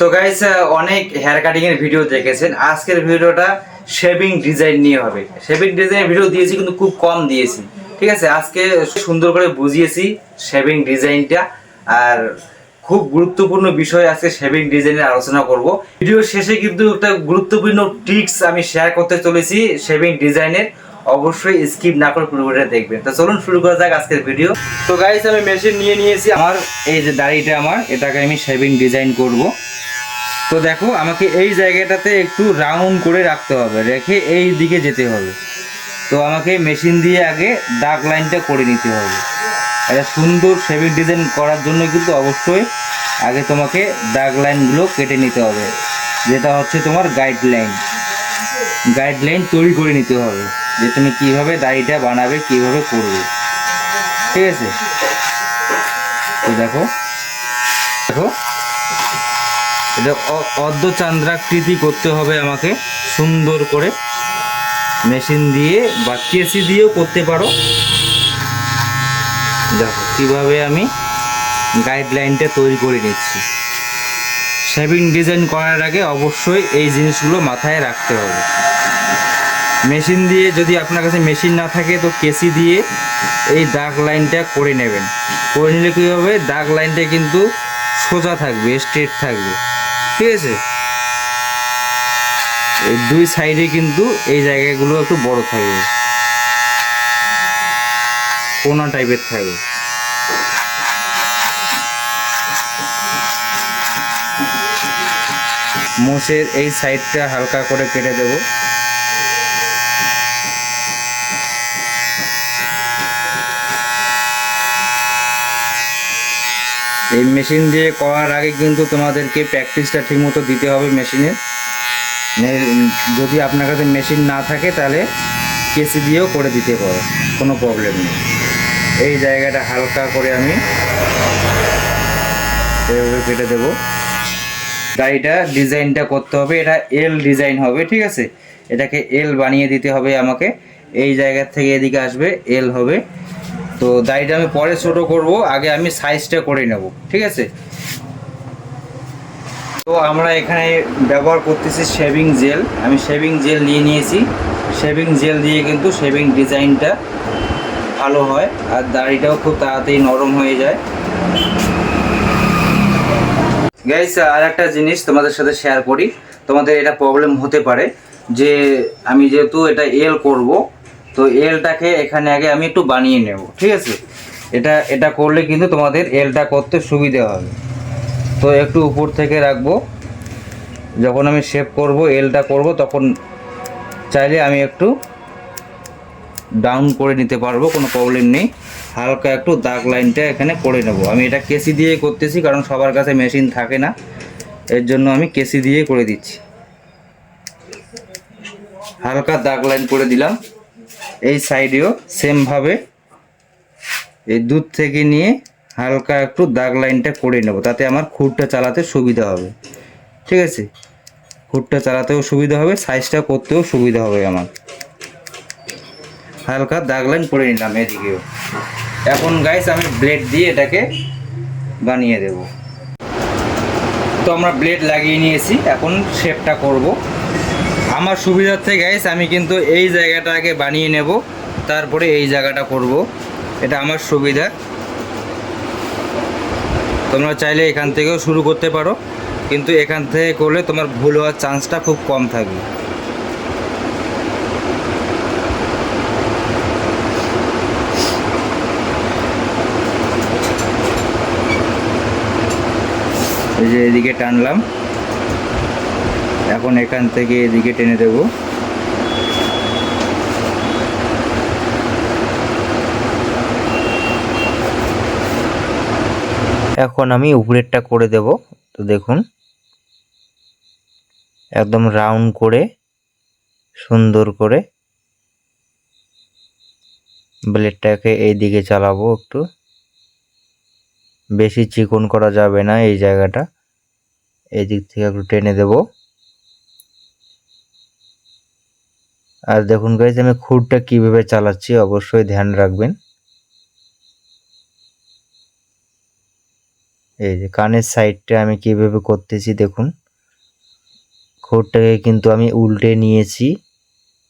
তো গাইস অনেক hair cutting এর ভিডিও দেখেছেন। আজকের ভিডিওটা শেভিং ডিজাইন নিয়ে হবে। শেভিং ডিজাইনের ভিডিও দিয়েছি, কিন্তু খুব কম দিয়েছি। ঠিক আছে? আজকে সুন্দর করে বুঝিয়েছি শেভিং ডিজাইনটা আর খুব গুরুত্বপূর্ণ বিষয় আজকে শেভিং ডিজাইনের আলোচনা করব। ভিডিও শেষে কিন্তু একটা গুরুত্বপূর্ণ টিপস আমি শেয়ার করতে চলেছি শেভিং ডিজাইনের অবশ্যই স্কিপ না করে পুরো ভিডিওটা দেখবেন। তো চলুন শুরু করা যাক আজকের ভিডিও তো গাইস আমি মেশিন নিয়ে নিয়েছি আমার, এই যে দাড়িটা আমার, এটাকে আমি শেভিং ডিজাইন করব। তো দেখো, আমাকে এই জায়গাটাতে একটু রাউন্ড করে রাখতে হবে, রেখে এই দিকে যেতে হবে। তো আমাকে মেশিন দিয়ে আগে দাগ লাইনটা করে নিতে হবে। একটা সুন্দর শেভিং ডিজাইন করার জন্য কিন্তু অবশ্যই আগে তোমাকে দাগ লাইনগুলো কেটে নিতে হবে। যেটা হচ্ছে তোমার গাইডলাইন গাইডলাইন তৈরি করে নিতে হবে। যে তুমি কীভাবে দাড়িটা বানাবে, কীভাবে করবে। ঠিক আছে? তো দেখো দেখো। এটা অর্ধচান্দ্রাকৃতি করতে হবে আমাকে, সুন্দর করে। মেশিন দিয়ে বা কেসি দিয়েও করতে পারো। দেখো, কীভাবে আমি গাইডলাইনটা তৈরি করে নিচ্ছি। শেভিং ডিজাইন করার আগে অবশ্যই এই জিনিসগুলো মাথায় রাখতে হবে। মেশিন দিয়ে যদি আপনার কাছে মেশিন না থাকে, তো কেসি দিয়ে এই দাগ লাইনটা করে নেবেন। করে নিলে কী হবে? দাগ লাইনটা কিন্তু সোজা থাকবে স্ট্রেট থাকবে। ঠিক আছে? এই দুই সাইডে কিন্তু এই জায়গাগুলো একটু বড় থাকবে। কোনা টাইপের থাকবে। মোষের এই সাইডটা হালকা করে কেটে দেবো। এই মেশিন দিয়ে করার আগে কিন্তু তোমাদেরকে প্র্যাকটিসটা ঠিকমতো দিতে হবে মেশিনের নে- যদি আপনার কাছে মেশিন না থাকে তাহলে কেসি দিয়েও করে দিতে পারো, কোনো প্রবলেম নেই। এই জায়গাটা হালকা করে আমি এভাবে কেটে দেবো। গাড়িটা ডিজাইনটা করতে হবে, এটা এল ডিজাইন হবে, ঠিক আছে? এটাকে এল বানিয়ে দিতে হবে আমাকে। এই জায়গা থেকে এদিকে আসবে এল হবে। তো দাড়িটা আমি পরে ছোট করব, আগে আমি সাইজটা করে নেব, ঠিক আছে? তো আমরা এখানে ব্যবহার করতেছি শেভিং জেল আমি শেভিং জেল নিয়ে নিয়েছি। শেভিং জেল দিয়ে কিন্তু শেভিং ডিজাইনটা ভালো হয়, আর দাড়িটাও খুব তাড়াতাড়ি নরম হয়ে যায়। গাইস আর একটা জিনিস তোমাদের সাথে শেয়ার করি, তোমাদের এটা প্রবলেম হতে পারে যে আমি যেহেতু এটা এল করব তো এলটাকে এখানে আগে আমি একটু বানিয়ে নেব, ঠিক আছে? এটা এটা করলে কিন্তু তোমাদের এলটা করতে সুবিধে হবে। তো একটু উপর থেকে রাখব। যখন আমি শেপ করব এলটা করব, তখন চাইলে আমি একটু ডাউন করে নিতে পারব, কোনো প্রবলেম নেই। হালকা একটু দাগ লাইনটা এখানে করে নেব। আমি এটা কেসি দিয়ে করতেছি, কারণ সবার কাছে মেশিন থাকে না। এর জন্য আমি কেসি দিয়ে করে দিচ্ছি। হালকা দাগ লাইন করে দিলাম। এই সাইডেও সেমভাবে এই দুধ থেকে নিয়ে হালকা একটু দাগ লাইনটা করে নেব, তাতে আমার খুঁটটা চালাতে সুবিধা হবে। ঠিক আছে? খুঁটটা চালাতেও সুবিধা হবে, সাইজটা করতেও সুবিধা হবে আমার। হালকা দাগ লাইন করে নিলাম এদিকেও। এখন গাইস আমি ব্লেড দিয়ে এটাকে বানিয়ে দেব। তো আমরা ব্লেড লাগিয়ে নিয়েছি, এখন শেপটা করব। আমার সুবিধার্থে গাইস আমি কিন্তু এই জায়গাটা আগে বানিয়ে নেব। তারপরে এই জায়গাটা করব। এটা আমার সুবিধা। তোমরা চাইলে এখান থেকেও শুরু করতে পারো। কিন্তু এখান থেকে করলে তোমার ভুল হওয়ার চান্সটা খুব কম থাকবে। এই যে এদিকে টানলাম। এখন এখান থেকে এদিকে টেনে দেব। এখন আমি উপরেরটা করে দেব, তো দেখুন। একদম রাউন্ড করে, সুন্দর করে ব্লেডটাকে এই দিকে চালাবো একটু। বেশি চিকন করা যাবে না এই জায়গাটা। এই দিক থেকে একটু টেনে দেব। আর দেখুন গাইজ আমি খুরটা কীভাবে চালাচ্ছি অবশ্যই ধ্যান রাখবেন। এই যে কানের সাইডটা আমি কীভাবে করতেছি দেখুন। খোরটাকে কিন্তু আমি উল্টে নিয়েছি,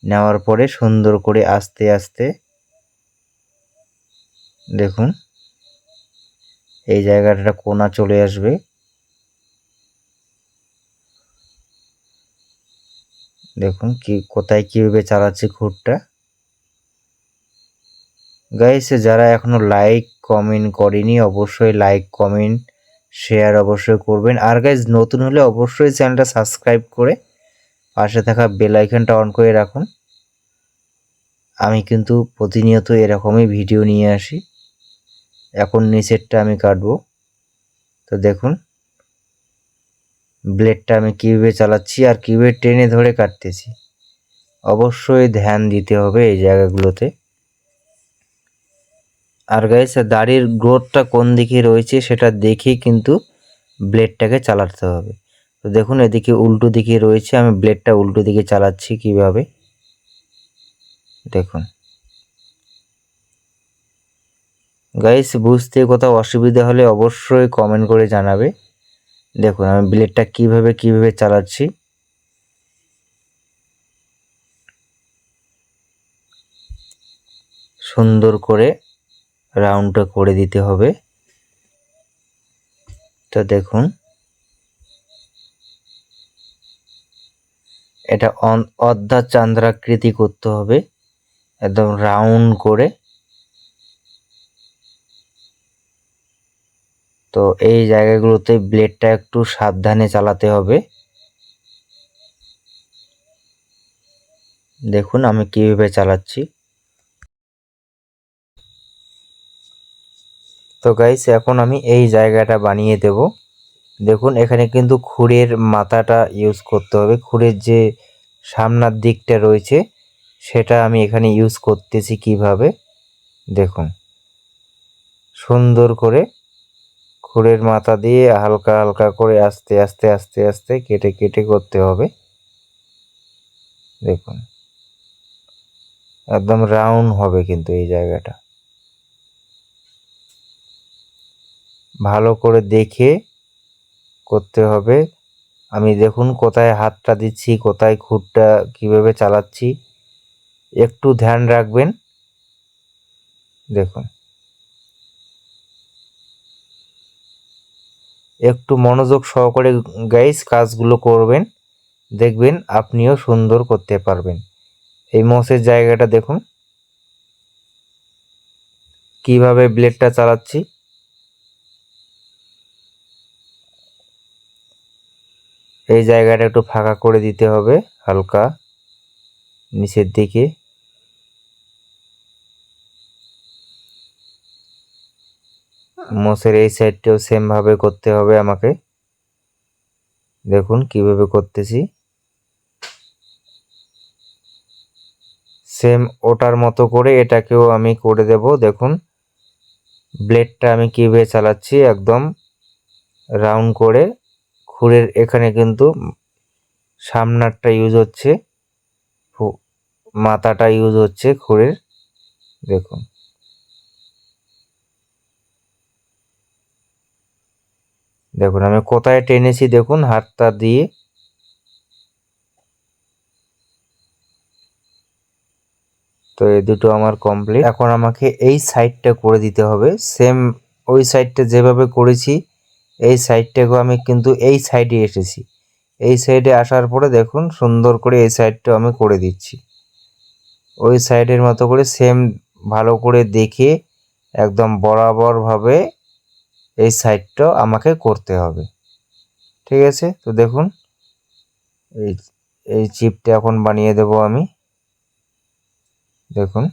নেওয়ার পরে সুন্দর করে আস্তে আস্তে দেখুন। এই জায়গাটা কোনা চলে আসবে। দেখুন কি, কোথায় কীভাবে চালাচ্ছি খুঁটটা। গাইস যারা এখনও লাইক কমেন্ট করেনি, অবশ্যই লাইক কমেন্ট শেয়ার অবশ্যই করবেন। আর গাইজ নতুন হলে অবশ্যই চ্যানেলটা সাবস্ক্রাইব করে পাশে থাকা বেল আইকনটা অন করে রাখুন। আমি কিন্তু প্রতিনিয়ত এরকমই ভিডিও নিয়ে আসি। এখন নিচেরটা আমি কাটবো। তো দেখুন ব্লেডটা আমি কীভাবে চালাচ্ছি আর কীভাবে টেনে ধরে কাটতেছি? অবশ্যই ধ্যান দিতে হবে এই জায়গাগুলোতে। আর গাইস দাড়ির গ্রোথটা কোন দিকে রয়েছে সেটা দেখে কিন্তু ব্লেডটাকে চালাতে হবে। তো দেখুন, এদিকে উল্টো দিকে রয়েছে, আমি ব্লেডটা উল্টো দিকে চালাচ্ছি কীভাবে? দেখুন। গাইস বুঝতে কোথাও অসুবিধা হলে অবশ্যই কমেন্ট করে জানাবে। দেখুন, আমি ব্লেডটা কীভাবে কীভাবে চালাচ্ছি। সুন্দর করে রাউন্ডটা করে দিতে হবে। তো দেখুন, এটা অর্ধা চান্দ্রাকৃতি করতে হবে। একদম রাউন্ড করে তো এই জায়গাগুলোতে ব্লেডটা একটু সাবধানে চালাতে হবে। দেখুন, আমি কীভাবে চালাচ্ছি। তো গাইস এখন আমি এই জায়গাটা বানিয়ে দেব। দেখুন, এখানে কিন্তু খুরের মাথাটা ইউজ করতে হবে। খুরের যে সামনার দিকটা রয়েছে, সেটা আমি এখানে ইউজ করতেছি কীভাবে? দেখুন, সুন্দর করে খুরের মাথা দিয়ে হালকা হালকা করে আস্তে আস্তে আস্তে আস্তে কেটে কেটে করতে হবে। দেখুন। একদম রাউন্ড হবে কিন্তু এই জায়গাটা। ভালো করে দেখে করতে হবে। আমি দেখুন কোথায় হাতটা দিচ্ছি, কোথায় খুঁটটা কীভাবে চালাচ্ছি। একটু ধ্যান রাখবেন। দেখুন। একটু মনোযোগ সহকারে গাইস কাজগুলো করবেন, দেখবেন আপনিও সুন্দর করতে পারবেন। এই মোষের জায়গাটা দেখুন। কীভাবে ব্লেডটা চালাচ্ছি। এই জায়গাটা একটু ফাঁকা করে দিতে হবে, হালকা নিচের দিকে। মোষের এই সাইডটাও সেমভাবে করতে হবে আমাকে। দেখুন কীভাবে করতেছি। সেম ওটার মতো করে এটাকেও আমি করে দেব, দেখুন। ব্লেডটা আমি কীভাবে চালাচ্ছি একদম রাউন্ড করে। খুরের এখানে কিন্তু সামনারটা ইউজ হচ্ছে মাথাটা ইউজ হচ্ছে খুরের দেখুন। দেখুন, আমি কোথায় টেনেছি দেখুন, হাতটা দিয়ে। তো এই দুটো আমার কমপ্লিট এখন আমাকে এই সাইডটা করে দিতে হবে। সেম ওই সাইডটা যেভাবে করেছি, এই সাইডটাকেও আমি কিন্তু এই সাইডে এসেছি। এই সাইডে আসার পরে দেখুন, সুন্দর করে এই সাইডটা আমি করে দিচ্ছি। ওই সাইডের মতো করে সেম ভালো করে দেখে, একদম বরাবরভাবে এই সাইডটাও আমাকে করতে হবে। ঠিক আছে? তো দেখুন, এই এই চিপটা এখন বানিয়ে দেব আমি। দেখুন,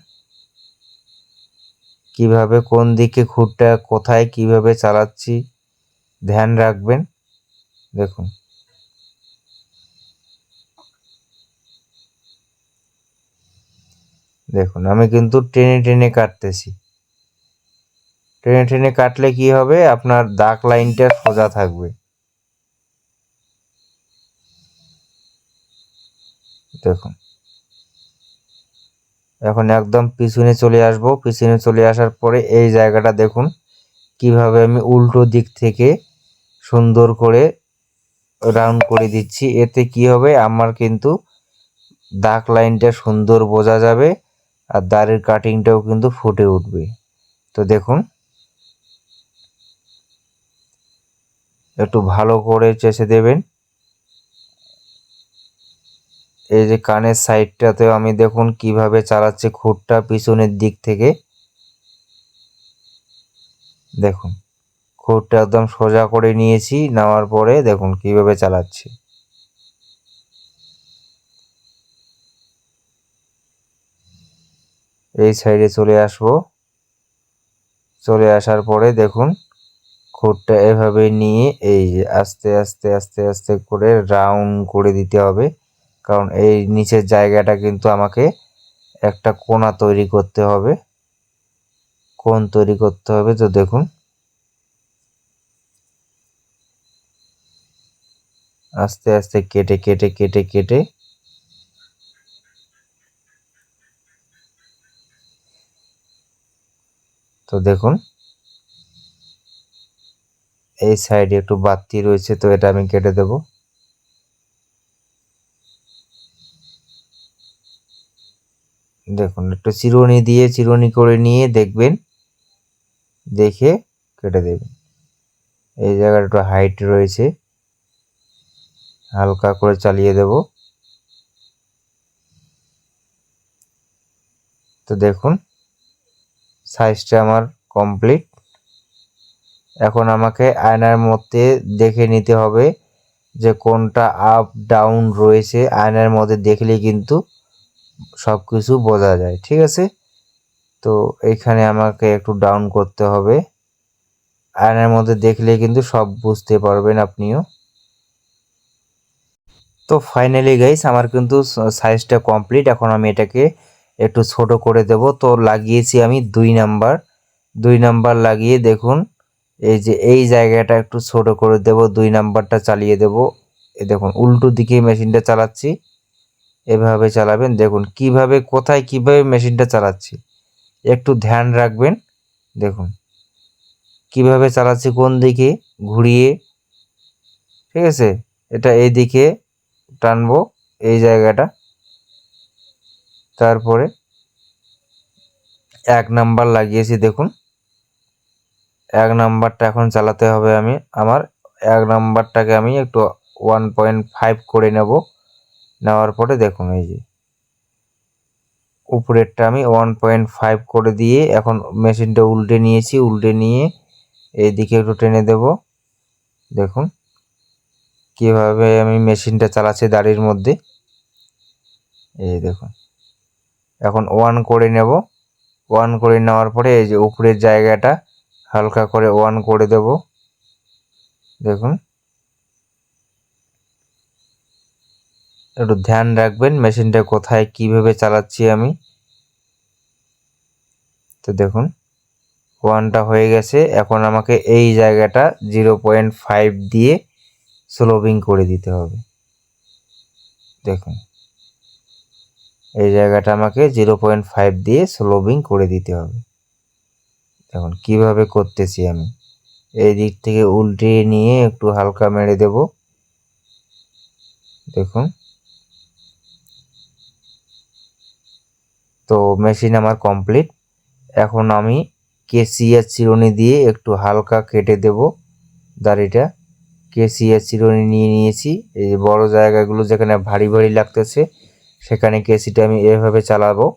কীভাবে কোন দিকে খুঁটটা, কোথায় কীভাবে চালাচ্ছি, ধ্যান রাখবেন। দেখুন দেখুন, আমি কিন্তু টেনে টেনে কাটতেছি। টেনে টেনে কাটলে কি হবে? আপনার দাগ লাইনটা সোজা থাকবে। দেখুন। এখন একদম পিছনে চলে আসব। পিছনে চলে আসার পরে এই জায়গাটা দেখুন। কীভাবে আমি উল্টো দিক থেকে সুন্দর করে রাউন্ড করে দিচ্ছি। এতে কি হবে? আমার কিন্তু দাগ লাইনটা সুন্দর বোঝা যাবে আর দাড়ির কাটিংটাও কিন্তু ফুটে উঠবে। তো দেখুন। একটু ভালো করে চেষে দেবেন। এই যে কানের সাইডটাতেও আমি দেখুন কীভাবে চালাচ্ছে খুঁটটা পিছনের দিক থেকে। দেখুন, খুঁটটা একদম সোজা করে নিয়েছি, নেওয়ার পরে দেখুন কীভাবে চালাচ্ছি। এই সাইডে চলে আসব। চলে আসার পরে দেখুন খুঁটটা এভাবে নিয়ে এই যে আস্তে আস্তে আস্তে আস্তে করে রাউন্ড করে দিতে হবে। কারণ এই নিচের জায়গাটা কিন্তু আমাকে একটা কোণা তৈরি করতে হবে। কোণ তৈরি করতে হবে তো দেখুন। আস্তে আস্তে কেটে কেটে কেটে কেটে। তো দেখুন। এই সাইডে একটু বাতি রয়েছে, তো এটা আমি কেটে দেব। দেখুন, একটু চিরুনি দিয়ে চিরুনি করে নিয়ে দেখবেন, দেখে কেটে দেবেন। এই জায়গাটা একটু হাইট রয়েছে, হালকা করে চালিয়ে দেব। তো দেখুন, সাইজটা আমার কমপ্লিট। এখন আমাকে আয়নার মধ্যে দেখে নিতে হবে যে কোনটা আপ ডাউন রয়েছে। আয়নার মধ্যে দেখলে কিন্তু সব কিছু বোঝা যায়, ঠিক আছে? তো এখানে আমাকে একটু ডাউন করতে হবে। আয়নার মধ্যে দেখলে কিন্তু সব বুঝতে পারবেন আপনিও। তো ফাইনালি গাইস আমার কিন্তু সাইজটা কমপ্লিট এখন আমি এটাকে একটু ছোট করে দেব। তো লাগিয়েছি আমি দুই নাম্বার দুই নাম্বার লাগিয়ে দেখুন। এই যে এই জায়গাটা একটু ছোট করে দেব, দুই নাম্বারটা চালিয়ে দেব। এই দেখুন, উল্টো দিকে মেশিনটা চালাচ্ছি। এভাবে চালাবেন। দেখুন, কীভাবে, কোথায় কীভাবে মেশিনটা চালাচ্ছি। একটু ধ্যান রাখবেন। দেখুন, কীভাবে চালাচ্ছি, কোন দিকে ঘুরিয়ে, ঠিক আছে? এটা এই দিকে টানবো, এই জায়গাটা। তারপরে এক নাম্বার লাগিয়েছি, দেখুন। এক নাম্বারটা এখন চালাতে হবে আমি। আমার এক নাম্বারটাকে আমি একটু ওয়ান পয়েন্ট ফাইভ করে নেব। নেওয়ার পরে দেখুন এই যে। উপরেরটা আমি ওয়ান পয়েন্ট ফাইভ করে দিয়ে এখন মেশিনটা উল্টে নিয়েছি, উল্টে নিয়ে এইদিকে একটু টেনে দেব। দেখুন কীভাবে আমি মেশিনটা চালাচ্ছি দাড়ির মধ্যে। এই দেখুন। এখন ওয়ান করে নেব। ওয়ান করে নেওয়ার পরে এই যে উপরের জায়গাটা হালকা করে ওয়ান করে দেব। দেখুন। একটু ধ্যান রাখবেন মেশিনটা কোথায়, কীভাবে চালাচ্ছি আমি। তো দেখুন, ওয়ানটা হয়ে গেছে। এখন আমাকে এই জায়গাটা জিরো পয়েন্ট ফাইভ দিয়ে স্লোবিং করে দিতে হবে। দেখুন। এই জায়গাটা আমাকে জিরো পয়েন্ট ফাইভ দিয়ে স্লোবিং করে দিতে হবে। দেখুন কীভাবে করতেছি আমি? এই দিক থেকে উল্টে নিয়ে একটু হালকা মেরে দেব। দেখুন। তো মেশিন আমার কমপ্লিট। এখন আমি কেসিয়ার চিরুনি দিয়ে একটু হালকা কেটে দেব দাড়িটা। কেসিয়ার চিরুনি নিয়ে নিয়েছি। এই যে বড় জায়গাগুলো যেখানে ভারী ভারী লাগতেছে, সেখানে কেসিটা আমি এভাবে চালাবো।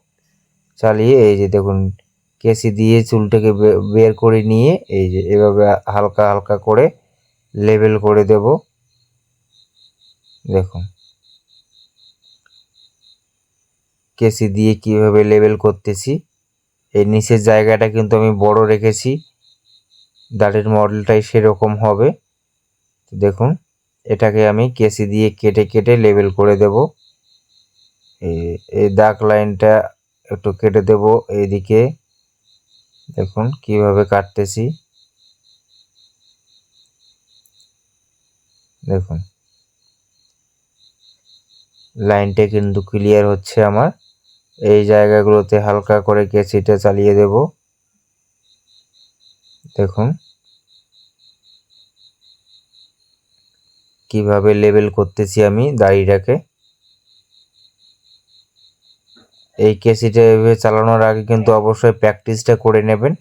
চালিয়ে এই যে দেখুন কেসি দিয়ে চুলটাকে বের করে নিয়ে এই যে এভাবে হালকা হালকা করে লেবেল করে দেব। দেখুন। কেসি দিয়ে কীভাবে লেবেল করতেছি। এই নিচের জায়গাটা কিন্তু আমি বড় রেখেছি। দাড়ির মডেলটাই সেরকম হবে। দেখুন, এটাকে আমি কেসি দিয়ে কেটে কেটে লেবেল করে দেব। এই দাগ লাইনটা একটু কেটে দেব এইদিকে। দেখুন, কীভাবে কাটতেছি। দেখুন। লাইনটা কিন্তু ক্লিয়ার হচ্ছে আমার। এই জায়গাগুলোতে হালকা করে কেচিটা চালিয়ে দেব। দেখুন। কীভাবে লেবেল করতেছি আমি দাড়িটাকে। এই কেসিটা এভাবে চালানোর আগে কিন্তু অবশ্যই প্র্যাকটিসটা করে নেবেন।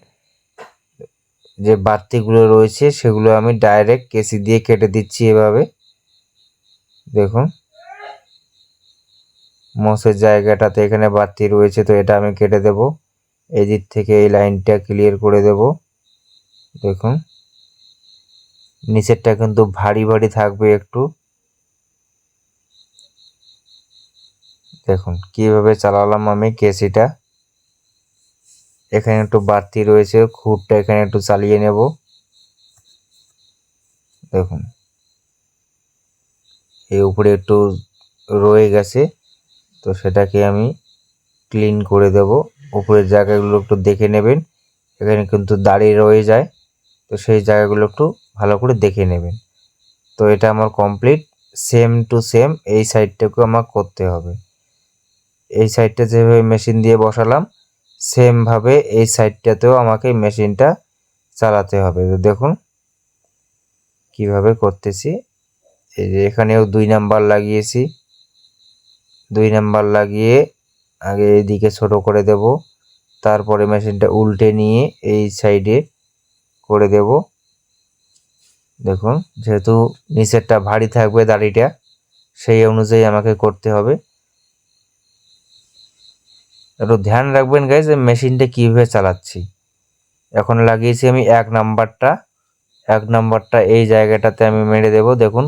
যে বাড়তিগুলো রয়েছে সেগুলো আমি ডাইরেক্ট কেসি দিয়ে কেটে দিচ্ছি এভাবে। দেখুন। মোষের জায়গাটাতে এখানে বাড়তি রয়েছে তো এটা আমি কেটে দেব। এই দিক থেকে এই লাইনটা ক্লিয়ার করে দেব। দেখুন। নিচেরটা কিন্তু ভারী ভারী থাকবে একটু। দেখুন, কীভাবে চালালাম আমি কেসিটা? এখানে একটু বাড়তি রয়েছে, খুঁটটা এখানে একটু চালিয়ে নেব। দেখুন, এই উপরে একটু রয়ে গেছে, তো সেটাকে আমি ক্লিন করে দেব। উপরের জায়গাগুলো একটু দেখে নেবেন, এখানে কিন্তু দাড়ি রয়ে যায়, তো সেই জায়গাগুলো একটু ভালো করে দেখে নেবেন। তো এটা আমার কমপ্লিট, সেম টু সেম এই সাইডটাকেও আমার করতে হবে। এই সাইডটা যেভাবে মেশিন দিয়ে বসালাম সেমভাবে এই সাইডটাতেও আমাকে মেশিনটা চালাতে হবে। তো দেখুন কীভাবে করতেছি। এই যে এখানেও দুই নাম্বার লাগিয়েছি। দুই নাম্বার লাগিয়ে আগে এদিকে ছোট করে দেব, তারপরে মেশিনটা উল্টে নিয়ে এই সাইডে করে দেব। দেখুন, যেহেতু নিচেরটা ভারী থাকবে দাড়িটা, সেই অনুযায়ী আমাকে করতে হবে। একটু ধ্যান রাখবেন গাইজ মেশিনটা কীভাবে চালাচ্ছি? এখন লাগিয়েছি আমি এক নাম্বারটা এক নাম্বারটা এই জায়গাটাতে আমি মেরে দেব। দেখুন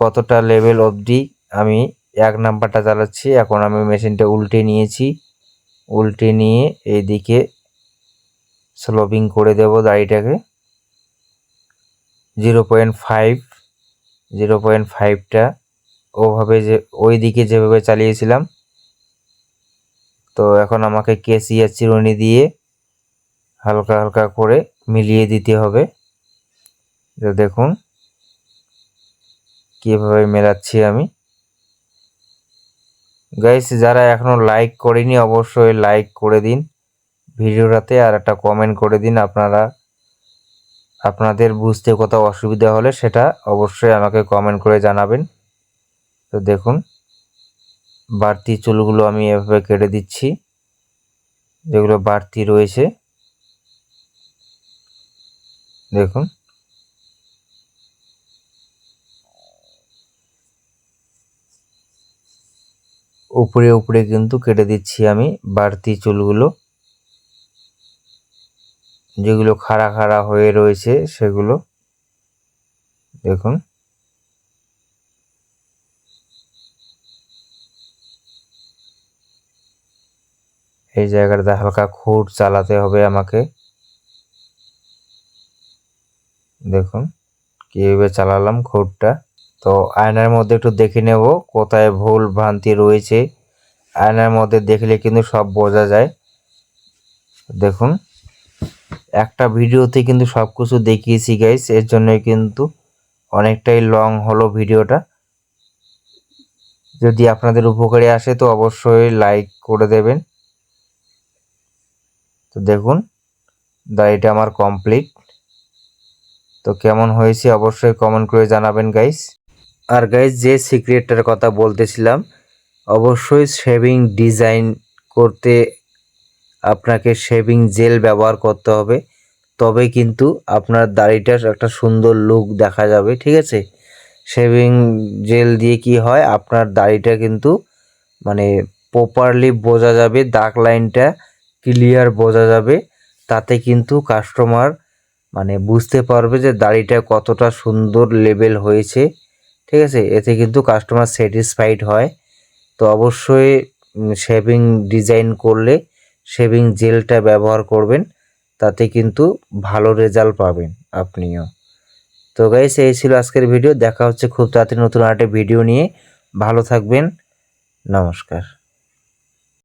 কতটা লেভেল অবধি আমি এক নাম্বারটা চালাচ্ছি। এখন আমি মেশিনটা উল্টে নিয়েছি। উল্টে নিয়ে এইদিকে স্লোপিং করে দেব দাড়িটাকে। Zero point five zero point ফাইভটা ওভাবে যে ওই দিকে যেভাবে চালিয়েছিলাম তো এখন আমাকে কেসি আর চিরুনি দিয়ে হালকা হালকা করে মিলিয়ে দিতে হবে। তো দেখুন, কীভাবে মেলাচ্ছি আমি। গাইস যারা এখনও লাইক করেনি, অবশ্যই লাইক করে দিন ভিডিওটাতে আর একটা কমেন্ট করে দিন। আপনারা, আপনাদের বুঝতে কোথাও অসুবিধা হলে সেটা অবশ্যই আমাকে কমেন্ট করে জানাবেন। তো দেখুন বাড়তি চুলগুলো আমি এভাবে কেটে দিচ্ছি। যেগুলো বাড়তি রয়েছে। দেখুন। উপরে উপরে কিন্তু কেটে দিচ্ছি আমি বাড়তি চুলগুলো। যেগুলো খাড়া খাড়া হয়ে রয়েছে সেগুলো। দেখুন। এই জায়গাটাতে হালকা খুঁট চালাতে হবে আমাকে। দেখুন, কীভাবে চালালাম খুঁটটা। তো আয়নার মধ্যে একটু দেখে নেব কোথায় ভুল ভ্রান্তি রয়েছে। আয়নার মধ্যে দেখলে কিন্তু সব বোঝা যায়। দেখুন, একটা ভিডিওতে কিন্তু সব কিছু দেখিয়েছি গাইস এর জন্যই কিন্তু অনেকটাই লং হলো ভিডিওটা। যদি আপনাদের উপকারে আসে তো অবশ্যই লাইক করে দেবেন। তো দেখুন, দাড়িটা আমার কমপ্লিট তো কেমন হয়েছে অবশ্যই কমেন্ট করে জানাবেন গাইস আর গাইস যে সিক্রেটটার কথা বলতেছিলাম, অবশ্যই শেভিং ডিজাইন করতে আপনাকে শেভিং জেল ব্যবহার করতে হবে। তবে কিন্তু আপনার দাড়িটার একটা সুন্দর লুক দেখা যাবে, ঠিক আছে? শেভিং জেল দিয়ে কি হয়, আপনার দাড়িটা কিন্তু মানে প্রপারলি বোঝা যাবে দাগ লাইনটা। ক্লিয়ার বোঝা যাবে, তাতে কিন্তু কাস্টমার মানে বুঝতে পারবে যে দাড়িটা কতটা সুন্দর লেভেল হয়েছে, ঠিক আছে? এতে কিন্তু কাস্টমার স্যাটিসফাইড হয়। তো অবশ্যই শেভিং ডিজাইন করলে শেভিং জেলটা ব্যবহার করবেন, তাতে কিন্তু ভালো রেজাল্ট পাবেন আপনিও। তো গাইস এই ছিল আজকের ভিডিও দেখা হচ্ছে খুব তাড়াতাড়ি নতুন আরেকটা ভিডিও নিয়ে। ভালো থাকবেন। নমস্কার।